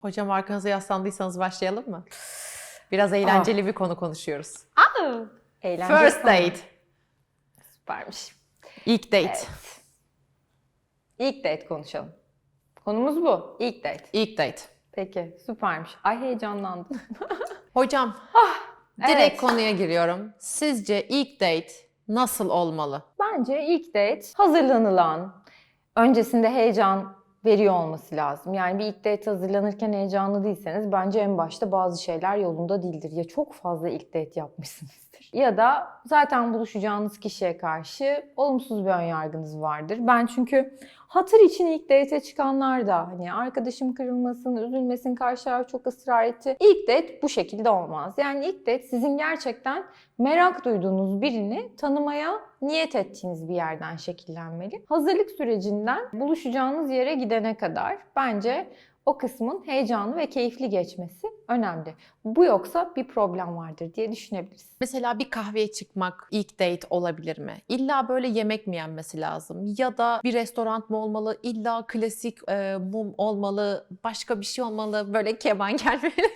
Hocam arkanıza yaslandıysanız başlayalım mı? Biraz eğlenceli bir konu konuşuyoruz. Eğlenceli First konu. date. Süpermiş. İlk date. Evet. İlk date konuşalım. Konumuz bu. İlk date. İlk date. Peki süpermiş. Ay heyecanlandım. Hocam direkt evet. konuya giriyorum. Sizce ilk date nasıl olmalı? Bence ilk date hazırlanılan, öncesinde heyecan veriyor olması lazım. Yani bir ilk date hazırlanırken heyecanlı değilseniz bence en başta bazı şeyler yolunda değildir. Ya çok fazla ilk date yapmışsınızdır. Ya da zaten buluşacağınız kişiye karşı olumsuz bir önyargınız vardır. Ben çünkü hatır için ilk date'e çıkanlar da hani arkadaşım kırılmasın, üzülmesin, karşı taraf çok ısrar etti. İlk date bu şekilde olmaz. Yani ilk date sizin gerçekten merak duyduğunuz birini tanımaya niyet ettiğiniz bir yerden şekillenmeli. Hazırlık sürecinden buluşacağınız yere gidene kadar bence o kısmın heyecanlı ve keyifli geçmesi önemli. Bu yoksa bir problem vardır diye düşünebiliriz. Mesela bir kahveye çıkmak ilk date olabilir mi? İlla böyle yemek mi yenmesi lazım? Ya da bir restoran mı olmalı? İlla klasik e, mum olmalı? Başka bir şey olmalı? Böyle keman gelmeli?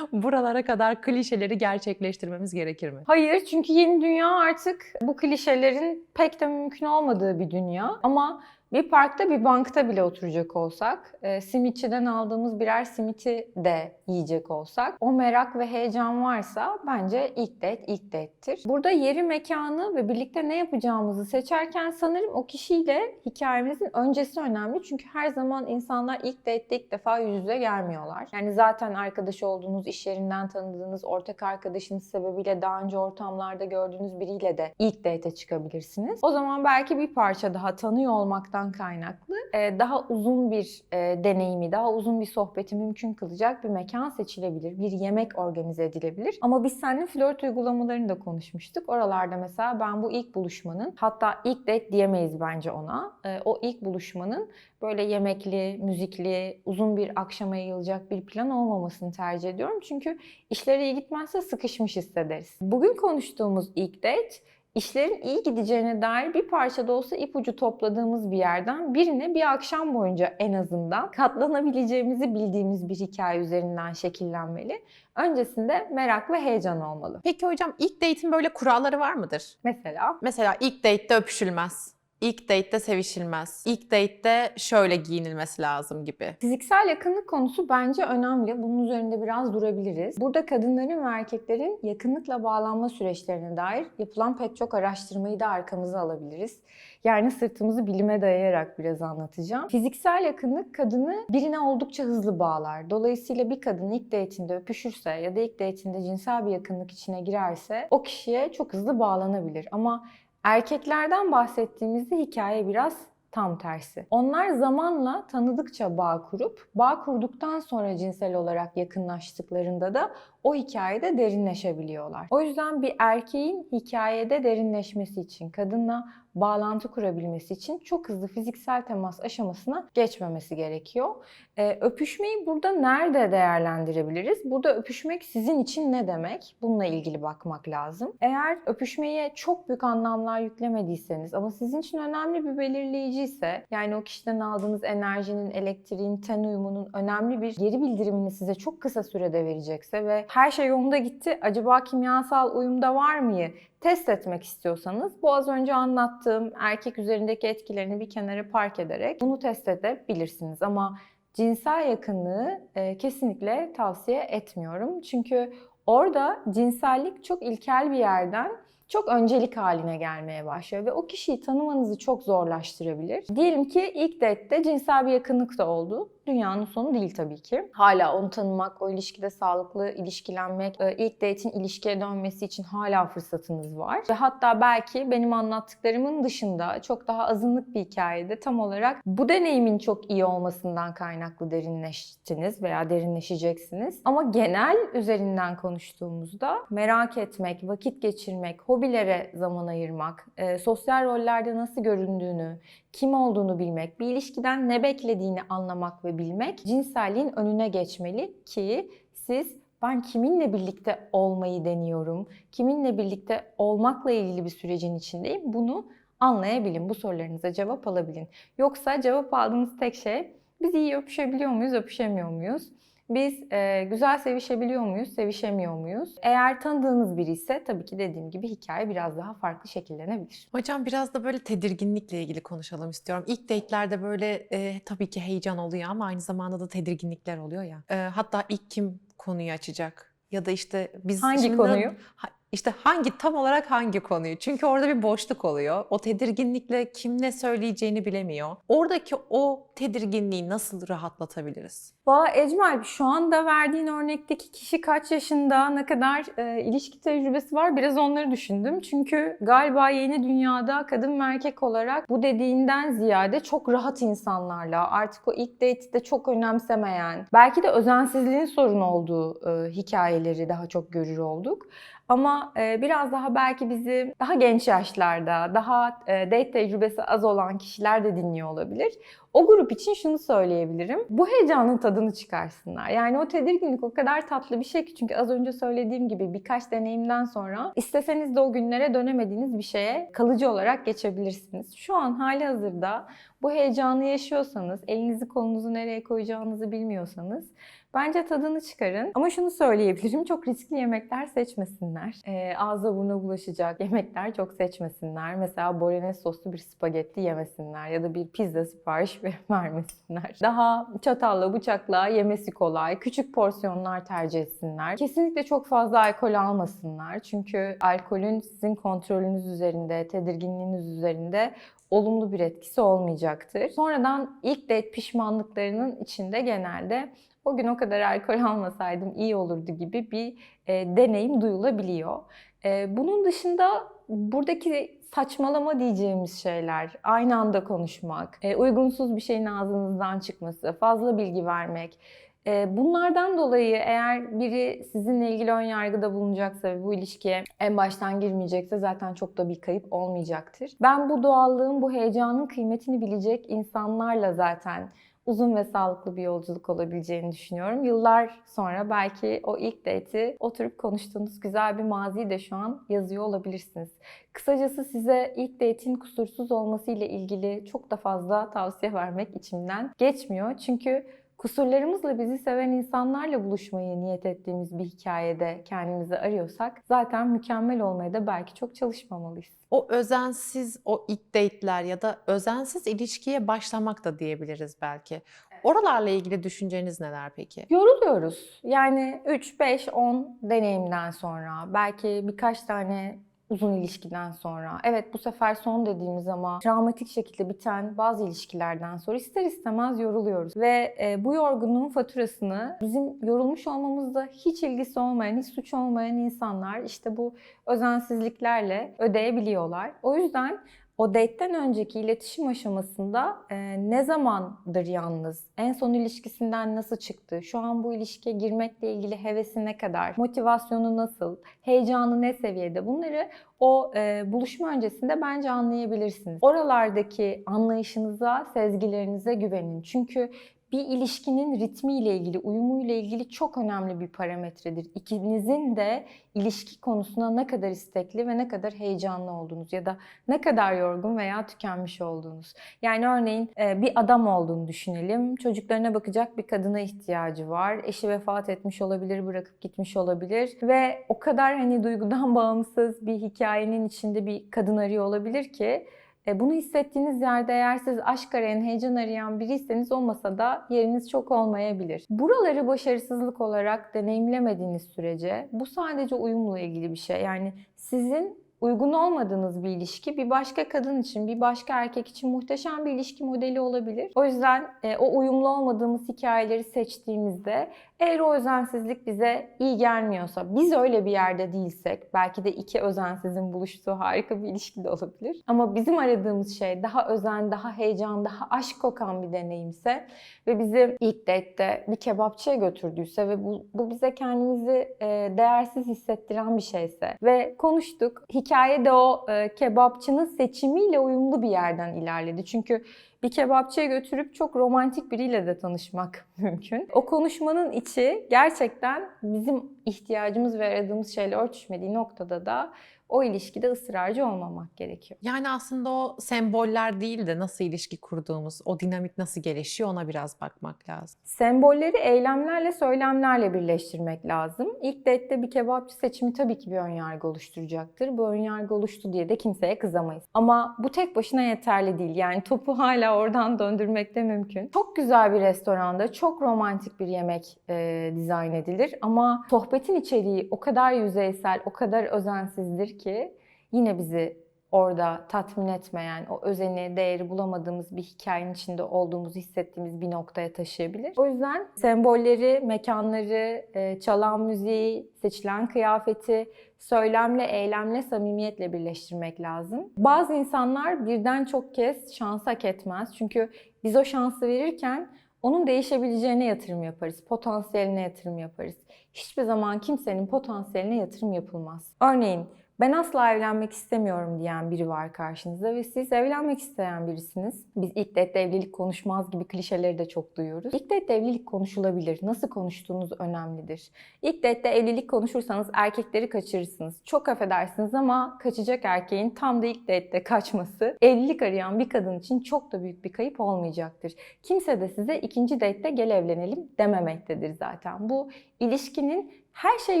Buralara kadar klişeleri gerçekleştirmemiz gerekir mi? Hayır çünkü yeni dünya artık bu klişelerin pek de mümkün olmadığı bir dünya. Ama bir parkta bir bankta bile oturacak olsak, e, simitçiden aldığımız birer simiti de yiyecek olsak, o merak ve heyecan varsa bence ilk date ilk date'tir. Burada yeri, mekanı ve birlikte ne yapacağımızı seçerken sanırım o kişiyle hikayemizin öncesi önemli. Çünkü her zaman insanlar ilk date'de ilk defa yüz yüze gelmiyorlar. Yani zaten arkadaş olduğunuz, iş yerinden tanıdığınız, ortak arkadaşınız sebebiyle daha önce ortamlarda gördüğünüz biriyle de ilk date'e çıkabilirsiniz. O zaman belki bir parça daha tanıyor olmaktan kaynaklı e, daha uzun bir e, deneyimi, daha uzun bir sohbeti mümkün kılacak bir mekan seçilebilir. Bir yemek organize edilebilir. Ama biz seninle flört uygulamalarını da konuşmuştuk. Oralarda mesela ben bu ilk buluşmanın hatta ilk date diyemeyiz bence ona. E, o ilk buluşmanın böyle yemekli, müzikli, uzun bir akşama yayılacak bir plan olmamasını tercih ediyorum. Çünkü işleri iyi gitmezse sıkışmış hissederiz. Bugün konuştuğumuz ilk date işlerin iyi gideceğine dair bir parça da olsa ipucu topladığımız bir yerden birine bir akşam boyunca en azından katlanabileceğimizi bildiğimiz bir hikaye üzerinden şekillenmeli. Öncesinde merak ve heyecan olmalı. Peki hocam ilk date'in böyle kuralları var mıdır? Mesela Mesela ilk date'de öpüşülmez. İlk date'de sevişilmez. İlk date'de şöyle giyinilmesi lazım gibi. Fiziksel yakınlık konusu bence önemli. Bunun üzerinde biraz durabiliriz. Burada kadınların ve erkeklerin yakınlıkla bağlanma süreçlerine dair yapılan pek çok araştırmayı da arkamıza alabiliriz. Yani sırtımızı bilime dayayarak biraz anlatacağım. Fiziksel yakınlık kadını birine oldukça hızlı bağlar. Dolayısıyla bir kadın ilk date'inde öpüşürse ya da ilk date'inde cinsel bir yakınlık içine girerse o kişiye çok hızlı bağlanabilir. Ama erkeklerden bahsettiğimizde hikaye biraz tam tersi. Onlar zamanla tanıdıkça bağ kurup, bağ kurduktan sonra cinsel olarak yakınlaştıklarında da o hikayede derinleşebiliyorlar. O yüzden bir erkeğin hikayede derinleşmesi için, kadınla bağlantı kurabilmesi için çok hızlı fiziksel temas aşamasına geçmemesi gerekiyor. Ee, öpüşmeyi burada nerede değerlendirebiliriz? Burada öpüşmek sizin için ne demek? Bununla ilgili bakmak lazım. Eğer öpüşmeye çok büyük anlamlar yüklemediyseniz ama sizin için önemli bir belirleyici ise yani o kişiden aldığınız enerjinin, elektriğin, ten uyumunun önemli bir geri bildirimini size çok kısa sürede verecekse ve her şey yolunda gitti. Acaba kimyasal uyumda var mıyı test etmek istiyorsanız bu az önce anlattığım erkek üzerindeki etkilerini bir kenara park ederek bunu test edebilirsiniz. Ama cinsel yakınlığı e, kesinlikle tavsiye etmiyorum. Çünkü orada cinsellik çok ilkel bir yerden çok öncelik haline gelmeye başlıyor ve o kişiyi tanımanızı çok zorlaştırabilir. Diyelim ki ilk date'de cinsel bir yakınlık da oldu. Dünyanın sonu değil tabii ki. Hala onu tanımak, o ilişkide sağlıklı ilişkilenmek, e, ilk date'in ilişkiye dönmesi için hala fırsatınız var. Ve hatta belki benim anlattıklarımın dışında çok daha azınlık bir hikayede tam olarak bu deneyimin çok iyi olmasından kaynaklı derinleştiniz veya derinleşeceksiniz. Ama genel üzerinden konuştuğumuzda merak etmek, vakit geçirmek, hobilere zaman ayırmak, e, sosyal rollerde nasıl göründüğünü, kim olduğunu bilmek, bir ilişkiden ne beklediğini anlamak ve bilmek cinselliğin önüne geçmeli ki siz ben kiminle birlikte olmayı deniyorum, kiminle birlikte olmakla ilgili bir sürecin içindeyim bunu anlayabilin, bu sorularınıza cevap alabilin. Yoksa cevap aldığınız tek şey Biz iyi öpüşebiliyor muyuz, öpüşemiyor muyuz? Biz e, güzel sevişebiliyor muyuz, sevişemiyor muyuz? Eğer tanıdığınız biri ise tabii ki dediğim gibi hikaye biraz daha farklı şekillenebilir. Hocam biraz da böyle tedirginlikle ilgili konuşalım istiyorum. İlk date'lerde böyle e, tabii ki heyecan oluyor ama aynı zamanda da tedirginlikler oluyor ya. E, hatta ilk kim konuyu açacak? Ya da işte biz Hangi şimdi- konuyu? Ha- işte hangi tam olarak hangi konuyu? Çünkü orada bir boşluk oluyor. O tedirginlikle kim ne söyleyeceğini bilemiyor. Oradaki o tedirginliği nasıl rahatlatabiliriz? Valla Ecmel şu anda verdiğin örnekteki kişi kaç yaşında, ne kadar e, ilişki tecrübesi var biraz onları düşündüm. Çünkü galiba yeni dünyada kadın ve erkek olarak bu dediğinden ziyade çok rahat insanlarla artık o ilk date'de çok önemsemeyen, belki de özensizliğin sorun olduğu e, hikayeleri daha çok görür olduk. Ama e, biraz daha belki bizi daha genç yaşlarda, daha e, date tecrübesi az olan kişiler de dinliyor olabilir. O grup için şunu söyleyebilirim. Bu heyecanın tadını çıkarsınlar. Yani o tedirginlik o kadar tatlı bir şey ki çünkü az önce söylediğim gibi birkaç deneyimden sonra isteseniz de o günlere dönemediğiniz bir şeye kalıcı olarak geçebilirsiniz. Şu an hali hazırda bu heyecanı yaşıyorsanız, elinizi kolunuzu nereye koyacağınızı bilmiyorsanız bence tadını çıkarın. Ama şunu söyleyebilirim, çok riskli yemekler seçmesinler. Ee, ağza buruna bulaşacak yemekler çok seçmesinler. Mesela bolognese soslu bir spagetti yemesinler ya da bir pizza sipariş vermesinler. Daha çatalla bıçakla yemesi kolay, küçük porsiyonlar tercih etsinler. Kesinlikle çok fazla alkol almasınlar. Çünkü alkolün sizin kontrolünüz üzerinde, tedirginliğiniz üzerinde olumlu bir etkisi olmayacaktır. Sonradan ilk date pişmanlıklarının içinde genelde o gün o kadar alkol almasaydım iyi olurdu gibi bir e, deneyim duyulabiliyor. E, bunun dışında buradaki saçmalama diyeceğimiz şeyler, aynı anda konuşmak, e, uygunsuz bir şeyin ağzınızdan çıkması, fazla bilgi vermek, e, Bunlardan dolayı eğer biri sizinle ilgili ön yargıda bulunacaksa ve bu ilişkiye en baştan girmeyecekse zaten çok da bir kayıp olmayacaktır. Ben bu doğallığın, bu heyecanın kıymetini bilecek insanlarla zaten uzun ve sağlıklı bir yolculuk olabileceğini düşünüyorum. Yıllar sonra belki o ilk date'i oturup konuştuğunuz güzel bir maziyi de şu an yazıyor olabilirsiniz. Kısacası size ilk date'in kusursuz olması ile ilgili çok da fazla tavsiye vermek içimden geçmiyor. Çünkü kusurlarımızla bizi seven insanlarla buluşmayı niyet ettiğimiz bir hikayede kendimizi arıyorsak zaten mükemmel olmaya da belki çok çalışmamalıyız. O özensiz, o ilk date'ler ya da özensiz ilişkiye başlamak da diyebiliriz belki. Oralarla ilgili düşünceniz neler peki? Yoruluyoruz. Yani 3, 5, 10 deneyimden sonra, belki birkaç tane uzun ilişkiden sonra, evet bu sefer son dediğimiz ama travmatik şekilde biten bazı ilişkilerden sonra ister istemez yoruluyoruz. Ve e, bu yorgunluğun faturasını bizim yorulmuş olmamızda hiç ilgisi olmayan, hiç suç olmayan insanlar işte bu özensizliklerle ödeyebiliyorlar. O yüzden o date'ten önceki iletişim aşamasında e, ne zamandır yalnız, en son ilişkisinden nasıl çıktı, şu an bu ilişkiye girmekle ilgili hevesi ne kadar, motivasyonu nasıl, heyecanı ne seviyede? Bunları o e, buluşma öncesinde bence anlayabilirsiniz. Oralardaki anlayışınıza, sezgilerinize güvenin. Çünkü bir ilişkinin ritmiyle ilgili, uyumuyla ilgili çok önemli bir parametredir. İkinizin de ilişki konusuna ne kadar istekli ve ne kadar heyecanlı olduğunuz ya da ne kadar yorgun veya tükenmiş olduğunuz. Yani örneğin e, bir adam olduğunu düşünelim. Çocuklarına bakacak bir kadına ihtiyacı var. Eşi vefat etmiş olabilir, bırakıp gitmiş olabilir ve o kadar hani duygudan bağımsız bir hikayenin içinde bir kadın arıyor olabilir ki bunu hissettiğiniz yerde eğer siz aşk arayan, heyecan arayan biriyseniz o masada yeriniz çok olmayabilir. Buraları başarısızlık olarak deneyimlemediğiniz sürece bu sadece uyumla ilgili bir şey. Yani sizin uygun olmadığınız bir ilişki bir başka kadın için, bir başka erkek için muhteşem bir ilişki modeli olabilir. O yüzden e, o uyumlu olmadığımız hikayeleri seçtiğimizde eğer o özensizlik bize iyi gelmiyorsa, biz öyle bir yerde değilsek, belki de iki özensizin buluştuğu harika bir ilişki de olabilir. Ama bizim aradığımız şey daha özen, daha heyecan, daha aşk kokan bir deneyimse ve bizi ilk date'de bir kebapçıya götürdüyse ve bu, bu bize kendimizi e, değersiz hissettiren bir şeyse ve konuştuk. Hikaye de o e, kebapçının seçimiyle uyumlu bir yerden ilerledi. Çünkü bir kebapçıya götürüp çok romantik biriyle de tanışmak mümkün. O konuşmanın içi gerçekten bizim ihtiyacımız ve aradığımız şeyle örtüşmediği noktada da o ilişkide ısrarcı olmamak gerekiyor. Yani aslında o semboller değil de nasıl ilişki kurduğumuz, o dinamik nasıl gelişiyor ona biraz bakmak lazım. Sembolleri eylemlerle, söylemlerle birleştirmek lazım. İlk date'de bir kebapçı seçimi tabii ki bir önyargı oluşturacaktır. Bu önyargı oluştu diye de kimseye kızamayız. Ama bu tek başına yeterli değil. Yani topu hala oradan döndürmek de mümkün. Çok güzel bir restoranda çok romantik bir yemek e, dizayn edilir ama sohbetin içeriği o kadar yüzeysel, o kadar özensizdir ki yine bizi orada tatmin etmeyen, o özeni, değeri bulamadığımız bir hikayenin içinde olduğumuzu hissettiğimiz bir noktaya taşıyabilir. O yüzden sembolleri, mekanları, e, çalan müziği, seçilen kıyafeti söylemle, eylemle, samimiyetle birleştirmek lazım. Bazı insanlar birden çok kez şans hak etmez. Çünkü biz o şansı verirken onun değişebileceğine yatırım yaparız, potansiyeline yatırım yaparız. Hiçbir zaman kimsenin potansiyeline yatırım yapılmaz. Örneğin ben asla evlenmek istemiyorum diyen biri var karşınızda ve siz evlenmek isteyen birisiniz. Biz ilk date'de evlilik konuşmaz gibi klişeleri de çok duyuyoruz. İlk date'de evlilik konuşulabilir. Nasıl konuştuğunuz önemlidir. İlk date'de evlilik konuşursanız erkekleri kaçırırsınız. Çok affedersiniz ama kaçacak erkeğin tam da ilk date'de kaçması evlilik arayan bir kadın için çok da büyük bir kayıp olmayacaktır. Kimse de size ikinci date'de gel evlenelim dememektedir zaten. Bu ilişkinin her şey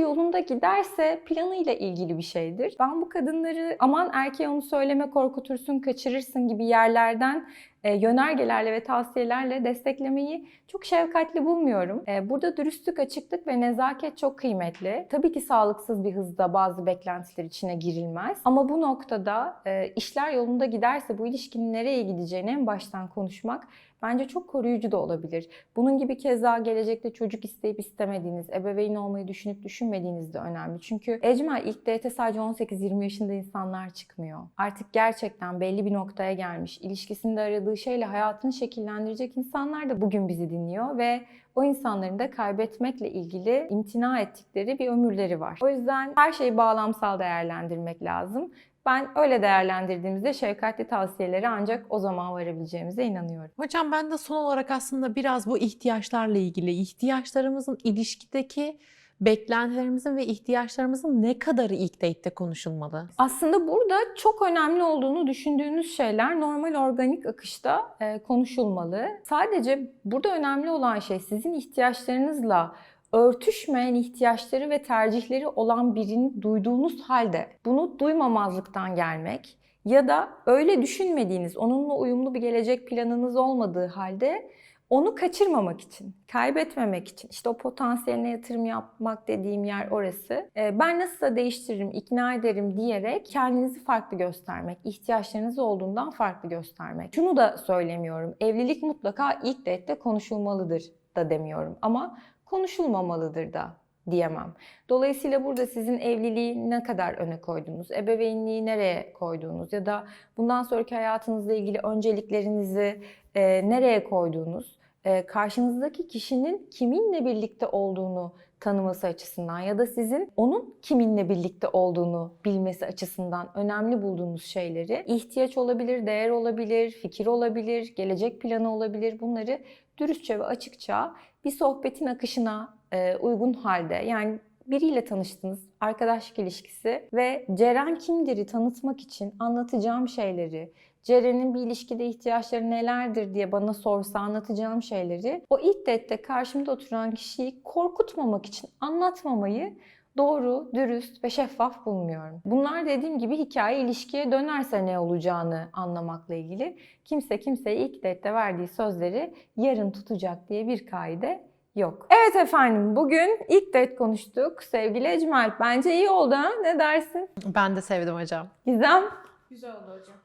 yolunda giderse planıyla ilgili bir şeydir. Ben bu kadınları aman erkeğe onu söyleme korkutursun, kaçırırsın gibi yerlerden e, yönergelerle ve tavsiyelerle desteklemeyi çok şefkatli bulmuyorum. E, burada dürüstlük, açıklık ve nezaket çok kıymetli. Tabii ki sağlıksız bir hızda bazı beklentiler içine girilmez. Ama bu noktada e, işler yolunda giderse bu ilişkinin nereye gideceğini en baştan konuşmak bence çok koruyucu da olabilir. Bunun gibi keza gelecekte çocuk isteyip istemediğiniz, ebeveyn olmayı düşünüp düşünmediğiniz de önemli. Çünkü Ecmel ilk date sadece 18-20 yaşında insanlar çıkmıyor. Artık gerçekten belli bir noktaya gelmiş, ilişkisinde aradığı şeyle hayatını şekillendirecek insanlar da bugün bizi dinliyor ve o insanların da kaybetmekle ilgili imtina ettikleri bir ömürleri var. O yüzden her şeyi bağlamsal değerlendirmek lazım. Ben öyle değerlendirdiğimizde şefkatli tavsiyeleri ancak o zaman varabileceğimize inanıyorum. Hocam ben de son olarak aslında biraz bu ihtiyaçlarla ilgili, ihtiyaçlarımızın ilişkideki beklentilerimizin ve ihtiyaçlarımızın ne kadarı ilk date'te konuşulmalı? Aslında burada çok önemli olduğunu düşündüğünüz şeyler normal organik akışta e, konuşulmalı. Sadece burada önemli olan şey sizin ihtiyaçlarınızla örtüşmeyen ihtiyaçları ve tercihleri olan birini duyduğunuz halde bunu duymamazlıktan gelmek ya da öyle düşünmediğiniz, onunla uyumlu bir gelecek planınız olmadığı halde onu kaçırmamak için, kaybetmemek için, işte o potansiyeline yatırım yapmak dediğim yer orası. Ee, Ben nasılsa değiştiririm, ikna ederim diyerek kendinizi farklı göstermek, ihtiyaçlarınız olduğundan farklı göstermek. Şunu da söylemiyorum, evlilik mutlaka ilk date'de konuşulmalıdır da demiyorum ama konuşulmamalıdır da diyemem. Dolayısıyla burada sizin evliliği ne kadar öne koyduğunuz, ebeveynliği nereye koyduğunuz ya da bundan sonraki hayatınızla ilgili önceliklerinizi e, nereye koyduğunuz, e, karşınızdaki kişinin kiminle birlikte olduğunu tanıması açısından ya da sizin onun kiminle birlikte olduğunu bilmesi açısından önemli bulduğunuz şeyleri ihtiyaç olabilir, değer olabilir, fikir olabilir, gelecek planı olabilir. Bunları dürüstçe ve açıkça bir sohbetin akışına e, uygun halde. Yani biriyle tanıştınız, arkadaşlık ilişkisi ve Ceren kimdir'i tanıtmak için anlatacağım şeyleri, Ceren'in bir ilişkide ihtiyaçları nelerdir diye bana sorsa anlatacağım şeyleri o ilk date'te karşımda oturan kişiyi korkutmamak için anlatmamayı doğru, dürüst ve şeffaf bulmuyorum. Bunlar dediğim gibi hikaye ilişkiye dönerse ne olacağını anlamakla ilgili. Kimse kimseye ilk date'te verdiği sözleri yarın tutacak diye bir kaide yok. Evet efendim bugün ilk date konuştuk. Sevgili Ecmel bence iyi oldu ha? Ne dersin? Ben de sevdim hocam. Gizem? Güzel oldu hocam.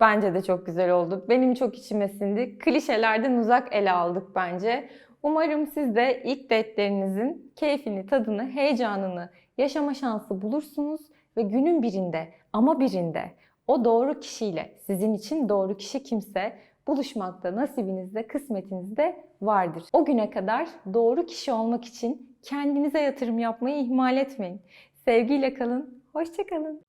Bence de çok güzel oldu. Benim çok içime sindi. Klişelerden uzak ele aldık bence. Umarım siz de ilk date'lerinizin keyfini, tadını, heyecanını yaşama şansı bulursunuz ve günün birinde ama birinde o doğru kişiyle, sizin için doğru kişi kimse buluşmakta nasibinizde, kısmetinizde vardır. O güne kadar doğru kişi olmak için kendinize yatırım yapmayı ihmal etmeyin. Sevgiyle kalın, hoşçakalın.